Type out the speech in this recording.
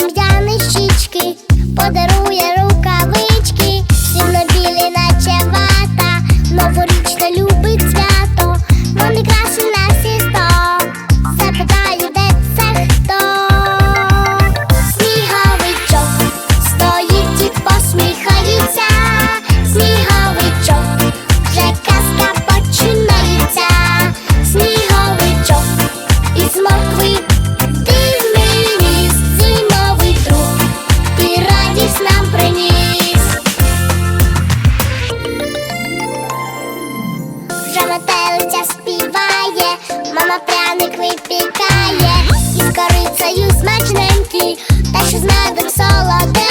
рум'яні щічки подарує. вже метелиця співає, мама пряник випікає, із корицею смачненький, та що з медом солоденький.